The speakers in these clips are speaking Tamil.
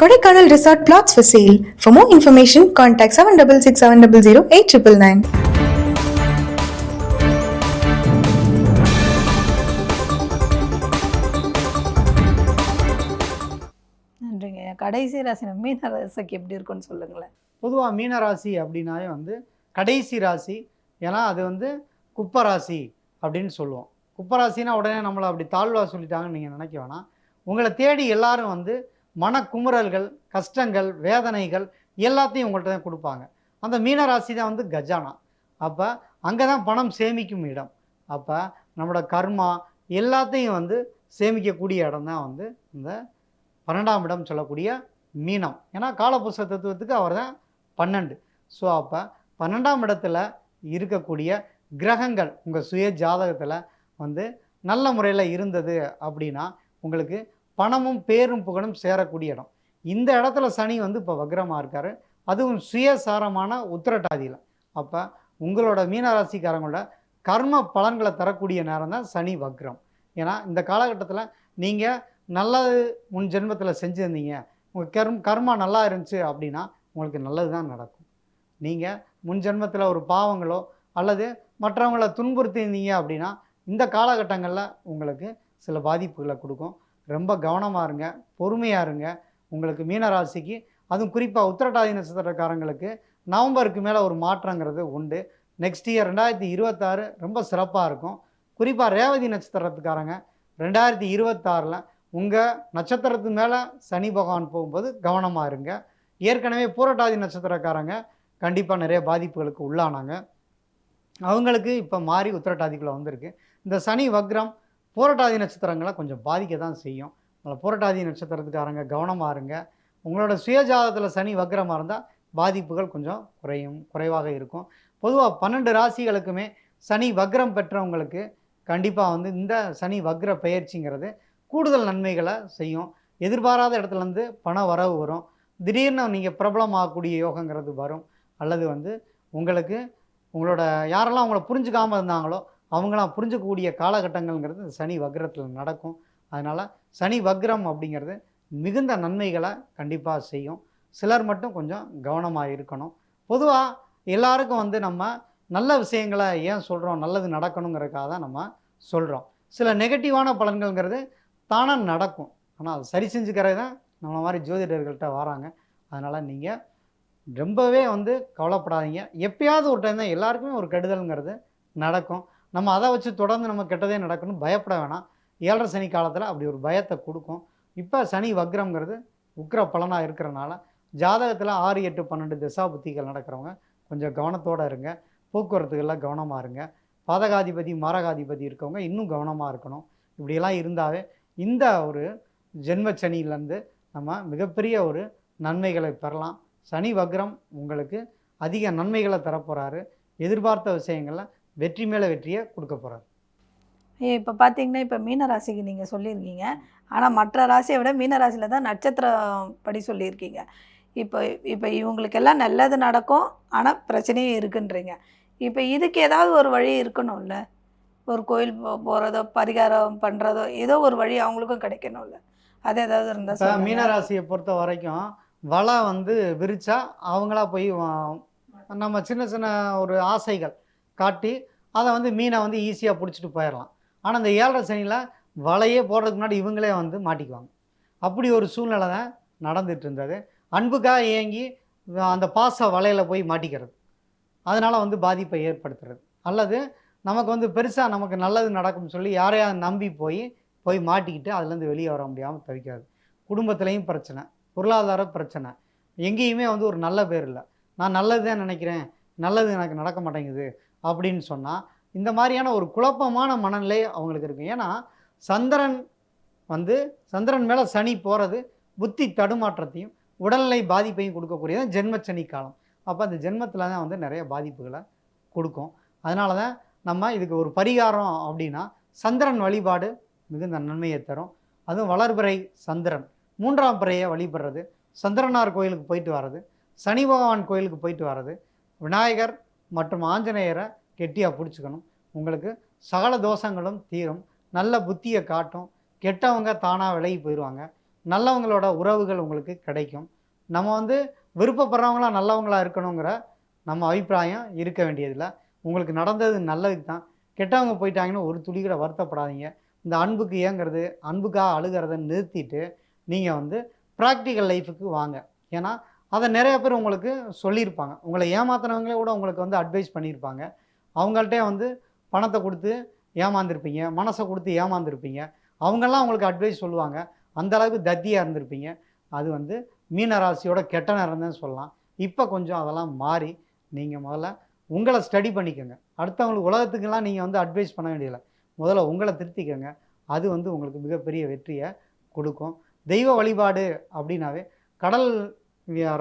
Kodaikanal Resort plots for sale. For more information, contact 766700 8999. நன்றிங்க. கடைசி ராசி மீன ராசிக்கு எப்படி இருக்குன்னு சொல்லுங்களேன். பொதுவாக மீன ராசி அப்படின்னாலே வந்து கடைசி ராசி. ஏன்னா அது வந்து குப்ப ராசி அப்படின்னு சொல்லுவோம். குப்ப ராசினா உடனே நம்மளை அப்படி தாழ்வா சொல்லிட்டாங்கன்னு நீங்கள் நினைக்க வேணாம். உங்களை தேடி எல்லாரும் வந்து மனக்குமுறல்கள் கஷ்டங்கள் வேதனைகள் எல்லாத்தையும் உங்கள்கிட்ட தான் கொடுப்பாங்க. அந்த மீன ராசி தான் வந்து கஜானா. அப்போ அங்கே தான் பணம் சேமிக்கும் இடம். அப்போ நம்மளோட கர்மா எல்லாத்தையும் வந்து சேமிக்கக்கூடிய இடம் தான் வந்து இந்த பன்னெண்டாம் இடம் சொல்லக்கூடிய மீனம். ஏன்னா காலபுருஷ தத்துவத்துக்கு அவர் தான் பன்னெண்டு. ஸோ அப்போ பன்னெண்டாம் இடத்துல இருக்கக்கூடிய கிரகங்கள் உங்கள் சுய ஜாதகத்தில் வந்து நல்ல முறையில் இருந்தது அப்படின்னா உங்களுக்கு பணமும் பேரும் புகழும் சேரக்கூடிய இடம். இந்த இடத்துல சனி வந்து இப்போ வக்ரமாக இருக்கார். அதுவும் சுயசாரமான உத்திரட்டாதியில். அப்போ உங்களோட மீனராசிக்காரங்களோட கர்ம பலன்களை தரக்கூடிய நேரம் தான் சனி வக்ரம். ஏன்னா இந்த காலகட்டத்தில் நீங்கள் நல்லது முன் ஜென்மத்தில் செஞ்சுருந்தீங்க. உங்கள் கர்ம கர்மா நல்லா இருந்துச்சு அப்படின்னா உங்களுக்கு நல்லது தான் நடக்கும். நீங்கள் முன் ஜென்மத்தில் ஒரு பாவங்களோ அல்லது மற்றவங்கள துன்புறுத்தியிருந்தீங்க அப்படின்னா இந்த காலகட்டங்களில் உங்களுக்கு சில பாதிப்புகளை கொடுக்கும். ரொம்ப கவனமாக இருங்க பொறுமையாக இருங்க. உங்களுக்கு மீனராசிக்கு அதுவும் குறிப்பாக உத்திரட்டாதி நட்சத்திரக்காரங்களுக்கு நவம்பருக்கு மேலே ஒரு மாற்றங்கிறது உண்டு. நெக்ஸ்ட் இயர் ரெண்டாயிரத்தி இருபத்தாறு ரொம்ப சிறப்பாக இருக்கும். குறிப்பாக ரேவதி நட்சத்திரத்துக்காரங்க ரெண்டாயிரத்தி இருபத்தாறில் உங்கள் நட்சத்திரத்து மேலே சனி பகவான் போகும்போது கவனமாக இருங்க. ஏற்கனவே பூரட்டாதி நட்சத்திரக்காரங்க கண்டிப்பாக நிறைய பாதிப்புகளுக்கு உள்ளானாங்க. அவங்களுக்கு இப்போ மாறி உத்திரட்டாதிக்குள்ளே வந்திருக்கு. இந்த சனி வக்ரம் போராட்டாதி நட்சத்திரங்களை கொஞ்சம் பாதிக்க தான் செய்யும். அதனால் போராட்டாதி நட்சத்திரத்துக்காரங்க கவனமாக இருங்க. உங்களோட சுயஜாதத்தில் சனி வக்ரமாக இருந்தால் பாதிப்புகள் கொஞ்சம் குறையும் குறைவாக இருக்கும். பொதுவாக பன்னெண்டு ராசிகளுக்குமே சனி வக்ரம் பெற்றவங்களுக்கு கண்டிப்பாக வந்து இந்த சனி வக்ர பயிற்சிங்கிறது கூடுதல் நன்மைகளை செய்யும். எதிர்பாராத இடத்துலேருந்து பண வரவு வரும். திடீர்னு நீங்கள் பிரபலமாகக்கூடிய யோகங்கிறது வரும். அல்லது வந்து உங்களுக்கு உங்களோட யாரெல்லாம் உங்களை புரிஞ்சுக்காமல் இருந்தாங்களோ அவங்களாம் புரிஞ்சுக்கக்கூடிய காலகட்டங்கள்ங்கிறது சனி வக்ரத்தில் நடக்கும். அதனால் சனி வக்ரம் அப்படிங்கிறது மிகுந்த நன்மைகளை கண்டிப்பாக செய்யும். சிலர் மட்டும் கொஞ்சம் கவனமாக இருக்கணும். பொதுவாக எல்லாருக்கும் வந்து நம்ம நல்ல விஷயங்களை ஏன் சொல்கிறோம் நல்லது நடக்கணுங்கிறதுக்காக தான் நம்ம சொல்கிறோம் சில நெகட்டிவான பலன்கள்ங்கிறது தானாக நடக்கும். ஆனால் அது சரி செஞ்சுக்கிறது தான் நம்மளை மாதிரி ஜோதிடர்கள்ட்ட வராங்க. அதனால் நீங்கள் ரொம்பவே வந்து கவலைப்படாதீங்க. எப்பயாவது ஒரு டைம் தான் எல்லாருக்குமே ஒரு கெடுதல்ங்கிறது நடக்கும். நம்ம அதை வச்சு தொடர்ந்து நம்ம கெட்டதே நடக்கணும் பயப்பட வேணாம். ஏழரை சனி காலத்தில் அப்படி ஒரு பயத்தை கொடுக்கும். இப்போ சனி வக்ரம்ங்கிறது உக்ர பலனாக இருக்கிறனால ஜாதகத்தில் ஆறு எட்டு பன்னெண்டு திசா புத்திகள் நடக்கிறவங்க கொஞ்சம் கவனத்தோடு இருங்க. போக்குவரத்துகளில் கவனமாக இருங்க. பாதகாதிபதி மாரகாதிபதி இருக்கவங்க இன்னும் கவனமாக இருக்கணும். இப்படியெல்லாம் இருந்தாவே இந்த ஒரு ஜென்மச்சனியிலேருந்து நம்ம மிகப்பெரிய ஒரு நன்மைகளை பெறலாம். சனி வக்ரம் உங்களுக்கு அதிக நன்மைகளை தரப்போகிறாரு எதிர்பார்த்த விஷயங்களில் வெற்றி மேலே வெற்றியை கொடுக்க போகிறாரு இப்போ பார்த்தீங்கன்னா இப்போ மீன ராசிக்கு நீங்கள் சொல்லியிருக்கீங்க. ஆனால் மற்ற ராசியை விட மீன ராசியில் தான் நட்சத்திரம் படி சொல்லியிருக்கீங்க. இப்போ இப்போ இவங்களுக்கெல்லாம் நல்லது நடக்கும். ஆனால் பிரச்சனையும் இருக்குன்றீங்க. இப்போ இதுக்கு ஏதாவது ஒரு வழி இருக்கணும்ல? ஒரு கோயில் போ போகிறதோ பரிகாரம் பண்ணுறதோ ஏதோ ஒரு வழி அவங்களுக்கும் கிடைக்கணும்ல? அது ஏதாவது இருந்தால். மீனராசியை பொறுத்த வரைக்கும் வலை வந்து விரிச்சா அவங்களா போய் நம்ம சின்ன சின்ன ஒரு ஆசைகள். காட்டி அதை வந்து மீனை வந்து ஈஸியாக பிடிச்சிட்டு போயிடலாம். ஆனால் இந்த ஏழரை சனியில் வலையே போடுறதுக்கு முன்னாடி இவங்களே வந்து மாட்டிக்குவாங்க. அப்படி ஒரு சூழ்நிலை தான் நடந்துட்டு இருந்தது. அன்புக்காக ஏங்கி அந்த பாச வலையில் போய் மாட்டிக்கிறது. அதனால் வந்து பாதிப்பை ஏற்படுத்துறது. அல்லது நமக்கு வந்து பெருசாக நமக்கு நல்லது நடக்கும்னு சொல்லி யாரையாவது நம்பி போய் போய் மாட்டிக்கிட்டு அதுலேருந்து வெளியே வர முடியாமல் தவிக்கிறது குடும்பத்துலேயும் பிரச்சனை. பொருளாதார பிரச்சனை. எங்கேயுமே வந்து ஒரு நல்ல பேர் இல்லை. நான் நல்லது தான் நினைக்கிறேன். நல்லது எனக்கு நடக்க மாட்டேங்குது. அப்படின்னு சொன்னால் இந்த மாதிரியான ஒரு குழப்பமான மனநிலை அவங்களுக்கு இருக்கும். ஏன்னா சந்திரன் வந்து சந்திரன் மேலே சனி போகிறது புத்தி தடுமாற்றத்தையும் உடல்நிலை பாதிப்பையும் கொடுக்கக்கூடியது ஜென்மச்சனி காலம். அப்போ அந்த ஜென்மத்தில் தான் வந்து நிறைய பாதிப்புகளை கொடுக்கும். அதனால தான் நம்ம இதுக்கு ஒரு பரிகாரம் அப்படின்னா சந்திரன் வழிபாடு மிகுந்த நன்மையை தரும். அதுவும் வளர்பிறை சந்திரன். மூன்றாம் பிறையை வழிபடுறது. சந்திரனார் கோயிலுக்கு போயிட்டு வர்றது. சனி பகவான் கோயிலுக்கு போயிட்டு வர்றது. விநாயகர் மற்றும் ஆஞ்சநேயரை கெட்டியாக பிடிச்சிக்கணும். உங்களுக்கு சகல தோஷங்களும் தீரும். நல்ல புத்தியை காட்டும். கெட்டவங்க தானாக விலகி போயிடுவாங்க நல்லவங்களோட உறவுகள் உங்களுக்கு கிடைக்கும். நம்ம வந்து விருப்பப்படுறவங்களாம் நல்லவங்களாக இருக்கணுங்கிற நம்ம அபிப்பிராயம் இருக்க வேண்டியதில்லை. உங்களுக்கு நடந்தது நல்லதுக்கு தான். கெட்டவங்க போயிட்டாங்கன்னு ஒரு துளி கூட வருத்தப்படாதீங்க. இந்த அன்புக்கு ஏங்குறது அன்புக்காக அழுகிறத நிறுத்திட்டு நீங்கள் வந்து ப்ராக்டிக்கல் லைஃபுக்கு வாங்க. ஏன்னா அதை நிறைய பேர் உங்களுக்கு சொல்லியிருப்பாங்க. உங்களை ஏமாத்தினவங்களே கூட உங்களுக்கு வந்து அட்வைஸ் பண்ணியிருப்பாங்க. அவங்கள்ட்டே வந்து பணத்தை கொடுத்து ஏமாந்துருப்பீங்க மனசை கொடுத்து ஏமாந்துருப்பீங்க. அவங்கெல்லாம் உங்களுக்கு அட்வைஸ் சொல்லுவாங்க. அந்த அளவுக்கு தத்தியாக இருந்திருப்பீங்க. அது வந்து மீனராசியோட கெட்ட நேரம் தான் சொல்லலாம். இப்போ கொஞ்சம் அதெல்லாம் மாறி நீங்கள் முதல்ல உங்களை ஸ்டடி பண்ணிக்கோங்க. அடுத்தவங்களுக்கு உலகத்துக்கெல்லாம் நீங்கள் வந்து அட்வைஸ் பண்ண வேண்டியதில்லை. முதல்ல உங்களை திருத்திக்கோங்க. அது வந்து உங்களுக்கு மிகப்பெரிய வெற்றியை கொடுக்கும். தெய்வ வழிபாடு அப்படின்னாவே கடல்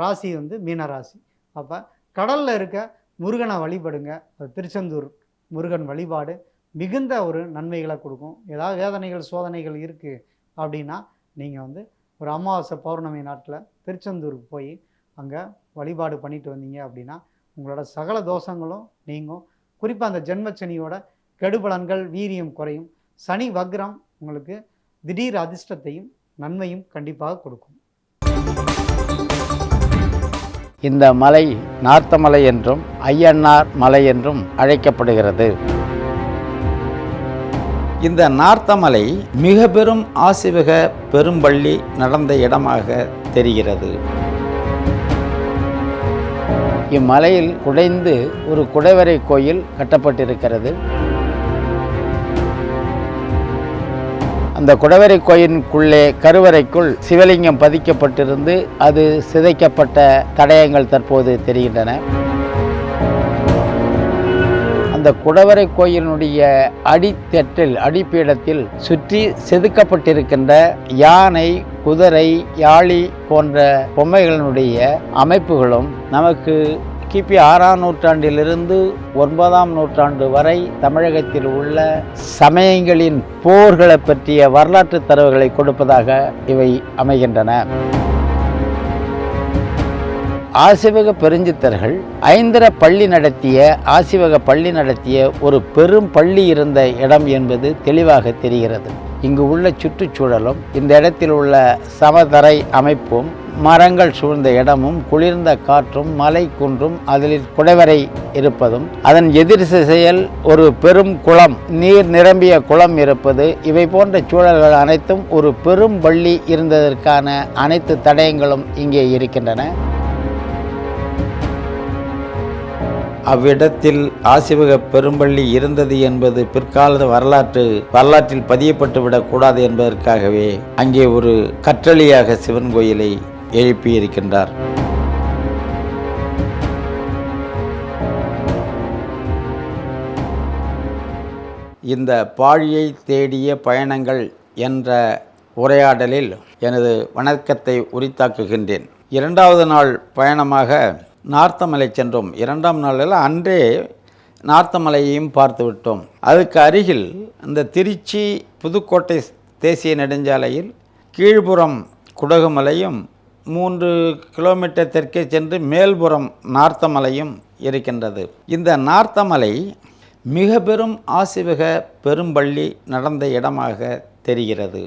ராசி வந்து மீன ராசி. அப்போ கடலில் இருக்க முருகனை வழிபடுங்க. அது திருச்செந்தூர் முருகன் வழிபாடு மிகுந்த ஒரு நன்மைகளை கொடுக்கும். ஏதாவது வேதனைகள் சோதனைகள் இருக்குது அப்படின்னா நீங்கள் வந்து ஒரு அமாவாசை பௌர்ணமி நாட்டில் திருச்செந்தூருக்கு போய் அங்கே வழிபாடு பண்ணிட்டு வந்தீங்க அப்படின்னா உங்களோட சகல தோஷங்களும் நீங்கும். குறிப்பாக அந்த ஜென்மச்சனியோட கெடுபலன்கள் வீரியம் குறையும். சனி வக்ரம் உங்களுக்கு திடீர் அதிர்ஷ்டத்தையும் நன்மையும் கண்டிப்பாக கொடுக்கும். இந்த மலை நார்த்தமலை என்றும் ஐயன்னார் மலை என்றும் அழைக்கப்படுகிறது. இந்த நார்த்தமலை மிக பெரும் ஆசிவக பெரும்பள்ளி நடந்த இடமாக தெரிகிறது. இம்மலையில் குடைந்து ஒரு குடைவரை கோயில் கட்டப்பட்டிருக்கிறது. அந்த குடவரை கோயிலுக்குள்ளே கருவறைக்குள் சிவலிங்கம் பதிக்கப்பட்டிருந்து அது சிதைக்கப்பட்ட தடயங்கள் தற்போது தெரிகின்றன. அந்த குடவரை கோயிலினுடைய அடித்தட்டில் அடிப்பீடத்தில் சுற்றி செதுக்கப்பட்டிருக்கின்ற யானை குதிரை யாழி போன்ற பொம்மைகளினுடைய அமைப்புகளும் நமக்கு கிபி ஆறாம் நூற்றாண்டிலிருந்து ஒன்பதாம் நூற்றாண்டு வரை தமிழகத்தில் உள்ள சமயங்களின் போர்களை பற்றிய வரலாற்று தரவுகளை கொடுப்பதாக இவை அமைகின்றன. ஆசிவக பெருஞ்சித்தர்கள் ஐந்திர பள்ளி நடத்திய ஆசிவக பள்ளி நடத்திய ஒரு பெரும் பள்ளி இருந்த இடம் என்பது தெளிவாக தெரிகிறது. இங்கு உள்ள சுற்றுச்சூழலும் இந்த இடத்தில் உள்ள சமதரை அமைப்பும் மரங்கள் சூழ்ந்த இடமும் குளிர்ந்த காற்றும் மலை குன்றும் அதில் குடைவரை இருப்பதும் அதன் எதிர் திசையில் ஒரு பெரும் குளம் நீர் நிரம்பிய குளம் இருப்பது இவை போன்ற சூழல்கள் அனைத்தும் ஒரு பெரும் பள்ளி இருந்ததற்கான அனைத்து தடயங்களும் இங்கே இருக்கின்றன. அவ்விடத்தில் ஆசிவக பெரும்பள்ளி இருந்தது என்பது பிற்கால வரலாற்று வரலாற்றில் பதியப்பட்டு விடக்கூடாது என்பதற்காகவே அங்கே ஒரு கற்றளியாக சிவன் கோயிலை எழுப்பியிருக்கின்றார். இந்த பாழியை தேடிய பயணங்கள் என்ற உரையாடலில் எனது வணக்கத்தை உரித்தாக்குகின்றேன். இரண்டாவது நாள் பயணமாக நார்த்தமலை சென்றோம். இரண்டாம் நாளில் அன்றே நார்த்தமலையையும் பார்த்து விட்டோம். அதுக்கு அருகில் இந்த திருச்சி புதுக்கோட்டை தேசிய நெடுஞ்சாலையில் கீழ்புறம் குடகுமலையும் மூன்று கிலோமீட்டர் தெற்கே சென்று மேல்புறம் நார்த்தமலையும் இருக்கின்றது. இந்த நார்த்தமலை மிக பெரும் ஆசிவக பெரும்பள்ளி நடந்த இடமாக தெரிகிறது.